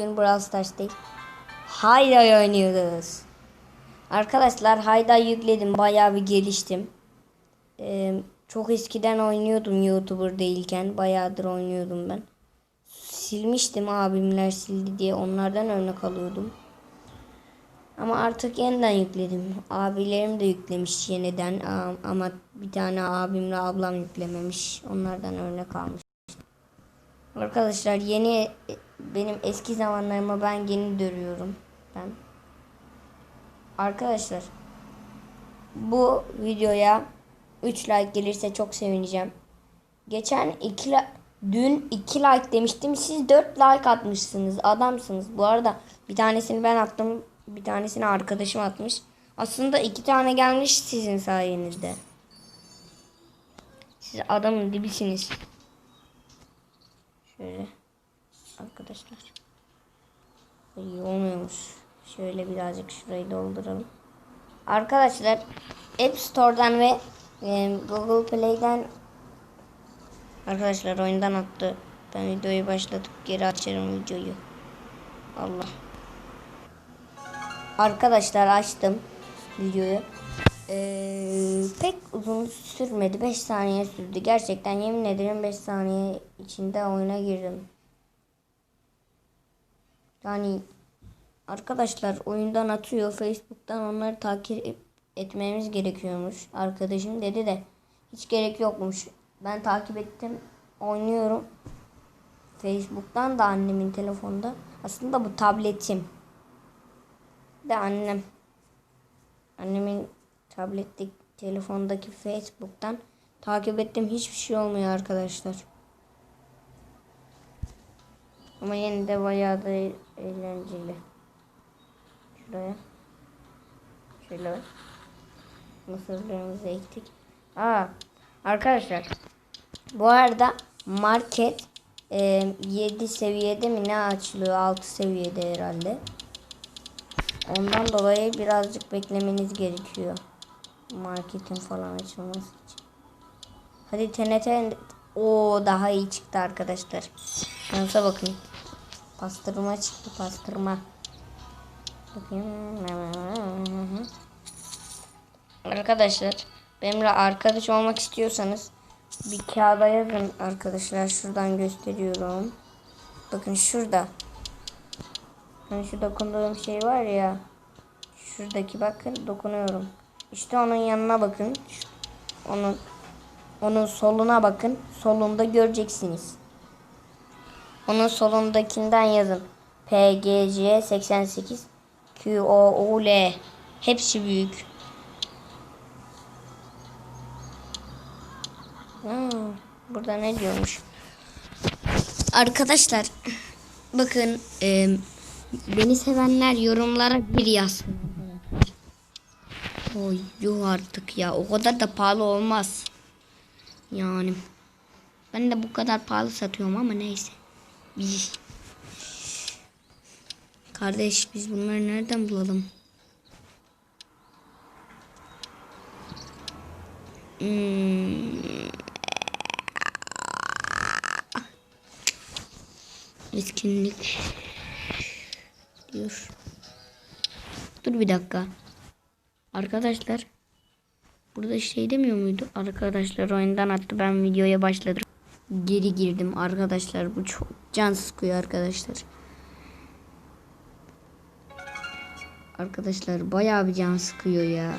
Bugün Brawl Stars'tayız. Hayday oynuyoruz. Arkadaşlar Hayday yükledim. Bayağı bir geliştim. Ee, çok eskiden oynuyordum YouTuber değilken. Bayağıdır oynuyordum ben. Silmiştim abimler sildi diye onlardan örnek alıyordum. Ama artık yeniden yükledim. Abilerim de yüklemiş yeniden ama bir tane abimle ablam yüklememiş. Onlardan örnek almış. Arkadaşlar yeni benim eski zamanlarıma ben yeni dönüyorum ben. Arkadaşlar bu videoya 3 like gelirse çok sevineceğim. Geçen 2 dün 2 like demiştim. Siz 4 like atmışsınız. Adamsınız. Bu arada bir tanesini ben attım. Bir tanesini arkadaşım atmış. Aslında iki tane gelmiş sizin sayenizde. Siz adamın dibisiniz. Şöyle arkadaşlar. İyi olmuyormuş. Şöyle birazcık şurayı dolduralım. Arkadaşlar App Store'dan ve e, Google Play'den Arkadaşlar oyundan attı. Ben videoyu başlatıp geri açarım videoyu. Allah. Arkadaşlar açtım videoyu. Ee, pek uzun sürmedi. 5 saniye sürdü. Gerçekten yemin ederim 5 saniye içinde oyuna girdim. Yani arkadaşlar oyundan atıyor. Facebook'tan onları takip etmemiz gerekiyormuş. Arkadaşım dedi de hiç gerek yokmuş. Ben takip ettim. Oynuyorum. Facebook'tan da annemin telefonda. Aslında bu tabletim. De annem. Annemin tabletteki telefondaki Facebook'tan takip ettim. Hiçbir şey olmuyor arkadaşlar. Ama yine de bayağı da eğlenceli. Şuraya. Şöyle. Mısırlarımızı ektik. Aa, arkadaşlar. Bu arada market e, 7 seviyede mi ne açılıyor? 6 seviyede herhalde. Ondan dolayı birazcık beklemeniz gerekiyor. Marketin falan açılması için. Hadi TNT o daha iyi çıktı arkadaşlar. Şansa bakın. Pastırma çıktı pastırma. Bakayım. Arkadaşlar benimle arkadaş olmak istiyorsanız bir kağıda yazın arkadaşlar. Şuradan gösteriyorum. Bakın şurada. Hani şu dokunduğum şey var ya. Şuradaki bakın dokunuyorum. İşte onun yanına bakın. Onun onun soluna bakın. Solunda göreceksiniz. Onun solundakinden yazın. PGC 88 QOUL hepsi büyük. Hmm, burada ne diyormuş? Arkadaşlar bakın e, beni sevenler yorumlara bir yazsın. Oy yuh artık ya o kadar da pahalı olmaz. Yani ben de bu kadar pahalı satıyorum ama neyse. Kardeş biz bunları nereden bulalım? Hmm. Etkinlik diyor. Dur bir dakika. Arkadaşlar burada şey demiyor muydu? Arkadaşlar oyundan attı ben videoya başladım. Geri girdim arkadaşlar bu çok can sıkıyor arkadaşlar. Arkadaşlar bayağı bir can sıkıyor ya.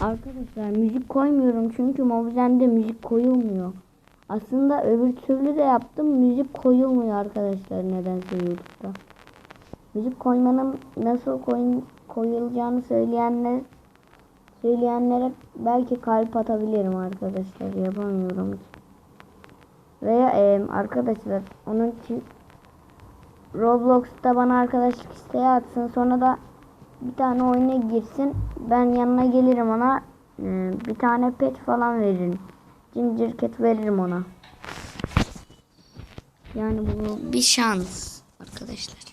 Arkadaşlar müzik koymuyorum çünkü Mobizen'de müzik koyulmuyor. Aslında öbür türlü de yaptım müzik koyulmuyor arkadaşlar nedense YouTube'da. Müzik koymanın nasıl koyun, koyulacağını söyleyenler söyleyenlere belki kalp atabilirim arkadaşlar yapamıyorum ki. Veya e, arkadaşlar onun için Roblox'ta bana arkadaşlık isteği atsın sonra da bir tane oyuna girsin ben yanına gelirim ona e, bir tane pet falan veririm. Ginger cat veririm ona. Yani bu bir şans arkadaşlar.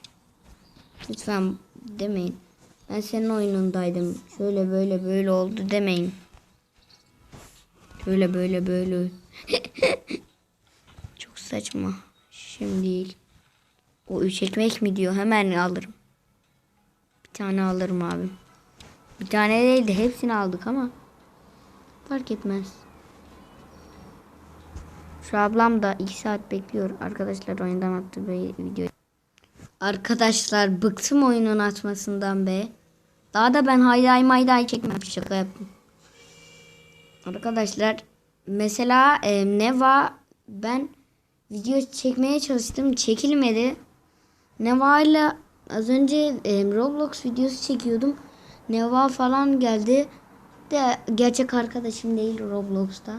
Lütfen demeyin. Ben senin oyunundaydım. Şöyle böyle böyle oldu demeyin. Böyle böyle böyle. Çok saçma. Şimdi değil. O üç ekmek mi diyor hemen alırım. Bir tane alırım abi. Bir tane değil de hepsini aldık ama fark etmez. Şu ablam da 2 saat bekliyor. Arkadaşlar oyundan attı be video. Arkadaşlar bıktım oyunun atmasından be. Daha da ben hayday mayday çekmem. Şaka yaptım. Arkadaşlar mesela e, Neva ben video çekmeye çalıştım. Çekilmedi. Neva ile az önce e, Roblox videosu çekiyordum. Neva falan geldi. De gerçek arkadaşım değil Roblox'ta.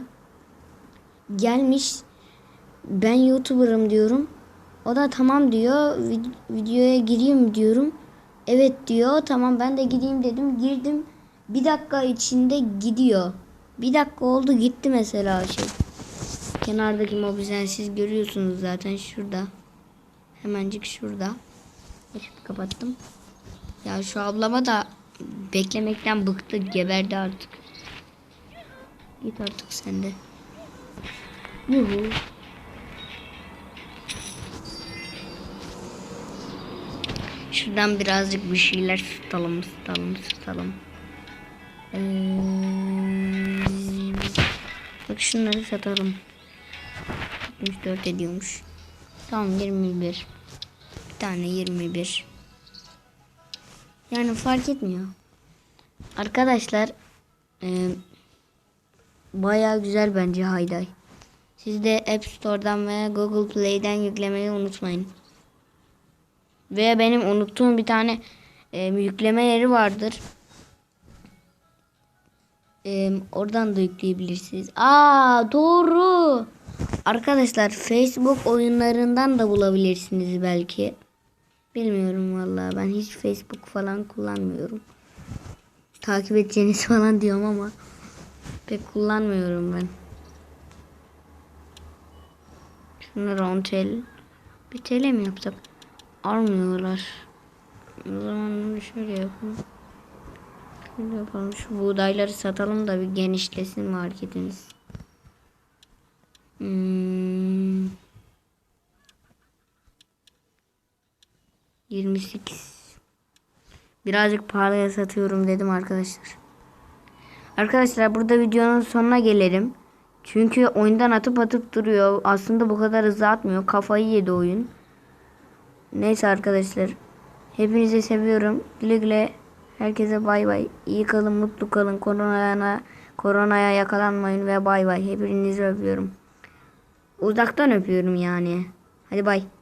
Gelmiş. Ben YouTuber'ım diyorum. O da tamam diyor. vid- videoya gireyim diyorum. Evet diyor. Tamam ben de gideyim dedim. Girdim. Bir dakika içinde gidiyor. Bir dakika oldu gitti mesela şey. Kenardaki mobilden siz görüyorsunuz zaten şurada. Hemencik şurada. Açıp kapattım. Ya şu ablama da beklemekten bıktı. Geberdi artık. Git artık sen de. Şuradan birazcık bir şeyler tutalım, tutalım, tutalım. Ee, bak şunları satalım. 64 ediyormuş. Tamam 21. Bir tane 21. Yani fark etmiyor. Arkadaşlar e, bayağı güzel bence Hayday. Siz de App Store'dan veya Google Play'den yüklemeyi unutmayın. Veya benim unuttuğum bir tane e, yükleme yeri vardır. E, oradan da yükleyebilirsiniz. Aa doğru. Arkadaşlar Facebook oyunlarından da bulabilirsiniz belki. Bilmiyorum vallahi ben hiç Facebook falan kullanmıyorum. Takip edeceğiniz falan diyorum ama pek kullanmıyorum ben. Şunları 10 TL. Bir TL mi yapsak? Almıyorlar. O zaman şöyle yapalım. Şöyle yapalım. Şu buğdayları satalım da bir genişlesin marketimiz. Hmm. 28. Birazcık pahalıya satıyorum dedim arkadaşlar. Arkadaşlar burada videonun sonuna gelelim. Çünkü oyundan atıp atıp duruyor. Aslında bu kadar hızlı atmıyor. Kafayı yedi oyun. Neyse arkadaşlar. Hepinizi seviyorum. Güle güle. Herkese bay bay. İyi kalın, mutlu kalın. Koronaya, koronaya yakalanmayın ve bay bay. Hepinizi öpüyorum. Uzaktan öpüyorum yani. Hadi bay.